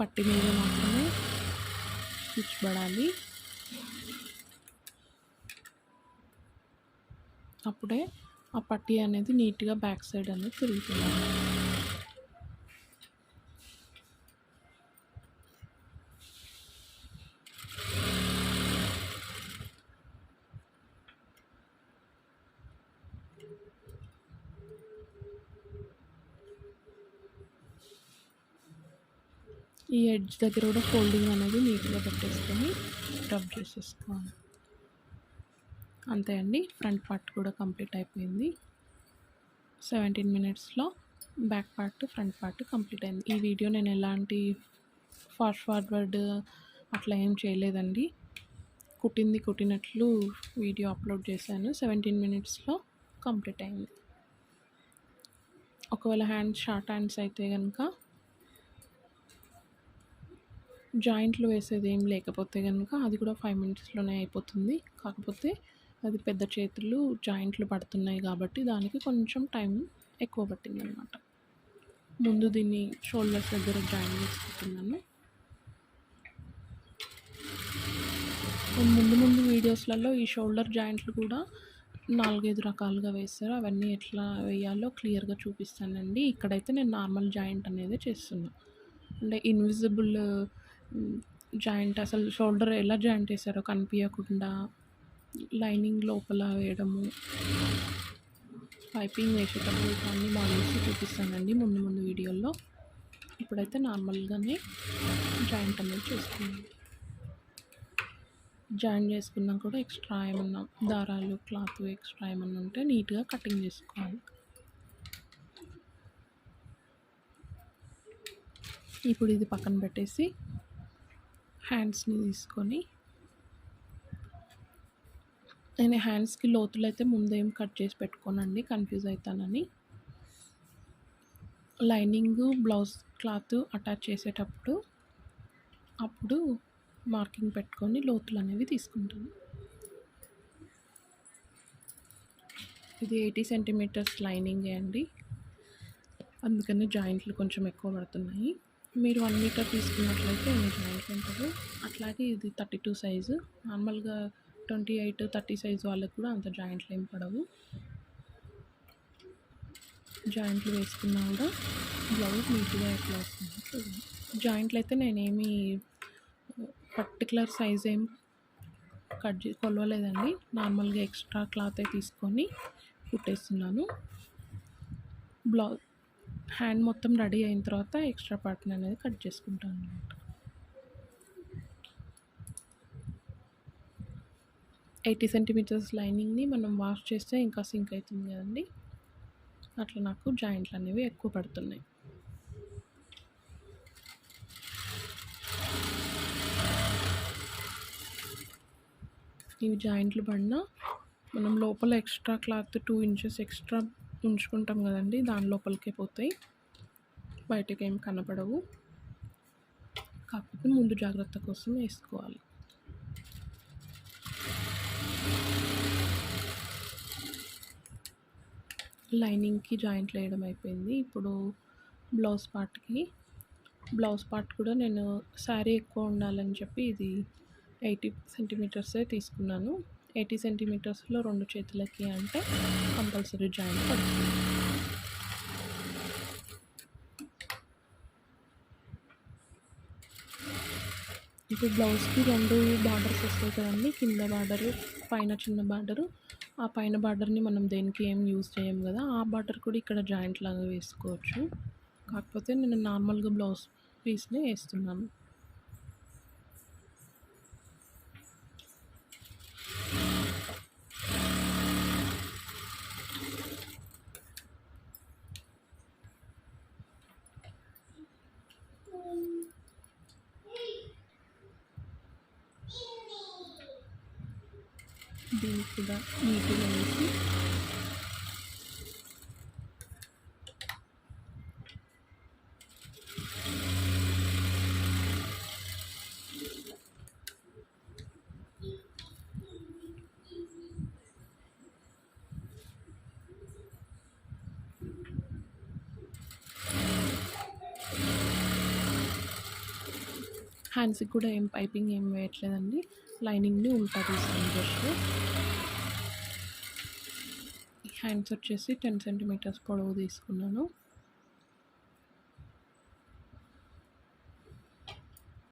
పట్టి మీద మాత్రమే కూర్చోబడాలి. అప్పుడే ఆ పట్టి అనేది నీట్గా బ్యాక్ సైడ్ అనేది తిరుగుతుంది. ఈ ఎడ్జ్ దగ్గర కూడా ఫోల్డింగ్ అనేది నీట్గా పెట్టేసుకొని రబ్ చేసేసుకోవాలి. అంతే అండి. ఫ్రంట్ పార్ట్ కూడా కంప్లీట్ అయిపోయింది. సెవెంటీన్ మినిట్స్లో back part front part complete అయింది. ఈ వీడియో నేను ఎలాంటి ఫాస్ట్ ఫార్వర్డ్ అట్లా ఏం చేయలేదండి. కుట్టింది కుట్టినట్లు వీడియో అప్లోడ్ చేశాను. సెవెంటీన్ మినిట్స్లో కంప్లీట్ అయింది. ఒకవేళ హ్యాండ్స్ షార్ట్ హ్యాండ్స్ అయితే కనుక జాయింట్లు వేసేది ఏం లేకపోతే కనుక అది కూడా ఫైవ్ మినిట్స్లోనే అయిపోతుంది. కాకపోతే అది పెద్ద చేతులు జాయింట్లు పడుతున్నాయి కాబట్టి దానికి కొంచెం టైం ఎక్కువ పట్టిందనమాట. ముందు దీన్ని షోల్డర్స్ దగ్గర జాయిన్ చేసుకుంటున్నాను ముందు ముందు వీడియోస్లలో ఈ షోల్డర్ జాయింట్లు కూడా నాలుగైదు రకాలుగా వేస్తారు అవన్నీ ఎట్లా వేయాలో క్లియర్గా చూపిస్తానండి. ఇక్కడైతే నేను నార్మల్ జాయింట్ అనేది చేస్తున్నాను అంటే ఇన్విజిబుల్ జాయింట్ అసలు షోల్డర్ ఎలా జాయింట్ చేశారో కనిపించకుండా లైనింగ్ లోపల వేయడము పైపింగ్ వేసేటప్పుడు అన్ని మోడల్స్ చూపిస్తానండి ముందు ముందు వీడియోలో ఇప్పుడైతే నార్మల్గానే జాయింట్ అనేది చేసుకున్నాను. జాయిన్ చేసుకున్నా కూడా ఎక్స్ట్రా ఏమన్నా దారాలు క్లాత్ ఎక్స్ట్రా ఏమన్నా ఉంటే నీట్గా కటింగ్ చేసుకోవాలి. ఇప్పుడు ఇది పక్కన పెట్టేసి హ్యాండ్స్ని తీసుకొని నేను హ్యాండ్స్కి లోతులు అయితే ముందేం కట్ చేసి పెట్టుకోనండి కన్ఫ్యూజ్ అవుతానని లైనింగ్ బ్లౌజ్ క్లాత్ అటాచ్ చేసేటప్పుడు అప్పుడు మార్కింగ్ పెట్టుకొని లోతులు అనేవి తీసుకుంటాను. ఇది ఎయిటీ సెంటీమీటర్స్ లైనింగే అండి. అందుకని జాయింట్లు కొంచెం ఎక్కువ పడుతున్నాయి. మీరు వన్ మీటర్ తీసుకున్నట్లయితే మీకు జాయింట్లు ఉంటుంది అట్లాగే ఇది థర్టీ టూ సైజు. నార్మల్గా ట్వంటీ ఎయిట్ థర్టీ సైజ్ వాళ్ళకి కూడా అంత జాయింట్లు ఏం పడవు. జాయింట్లు వేసుకున్నా కూడా బ్లౌజ్ నీట్గా ఎట్లా వస్తుంది. జాయింట్లు అయితే నేనేమి పర్టికులర్ సైజ్ ఏం కట్ చే కొలవలేదండి. నార్మల్గా ఎక్స్ట్రా క్లాత్ తీసుకొని కుట్టేస్తున్నాను. బ్లౌజ్ హ్యాండ్ మొత్తం రెడీ అయిన తర్వాత ఎక్స్ట్రా పార్ట్ని అనేది కట్ చేసుకుంటాను అనమాట ఎయిటీ సెంటీమీటర్స్ లైనింగ్ని మనం వాష్ చేస్తే ఇంకా సింక్ అవుతుంది కదండి. అట్లా నాకు జాయింట్లు అనేవి ఎక్కువ పడుతున్నాయి. ఇవి జాయింట్లు పడినా మనం లోపల extra cloth two inches extra ఉంచుకుంటాం కదండి దాని లోపలికే పోతాయి. బయటకు ఏం కనపడవు. కాకపోతే ముందు జాగ్రత్త కోసం వేసుకోవాలి. లైనింగ్కి జాయింట్లు వేయడం అయిపోయింది. ఇప్పుడు బ్లౌజ్ పార్ట్కి బ్లౌజ్ పార్ట్ కూడా నేను శారీ ఎక్కువ ఉండాలని చెప్పి ఇది ఎయిటీ సెంటీమీటర్సే తీసుకున్నాను. ఎయిటీ సెంటీమీటర్స్లో రెండు చేతులకి అంటే కంపల్సరీ జాయింట్ పడుతుంది. ఇప్పుడు బ్లౌజ్కి రెండు బార్డర్స్ వస్తాయి కదండి. కింద బార్డరు పైన చిన్న బార్డరు. ఆ పైన బార్డర్ని మనం దేనికి ఏం యూజ్ చేయం కదా ఆ బార్డర్ కూడా ఇక్కడ జాయింట్ లాగా వేసుకోవచ్చు. కాకపోతే నేను నార్మల్గా బ్లౌజ్ పీస్ని వేస్తున్నాను. దీన్ని కూడా నీట్గా వేసి హ్యాండ్స్కి కూడా ఏం పైపింగ్ ఏం వేయట్లేదండి. లైనింగ్ని ఉంటారు సంతోషం హ్యాండ్స్ వచ్చేసి టెన్ సెంటీమీటర్స్ పొడవు తీసుకున్నాను.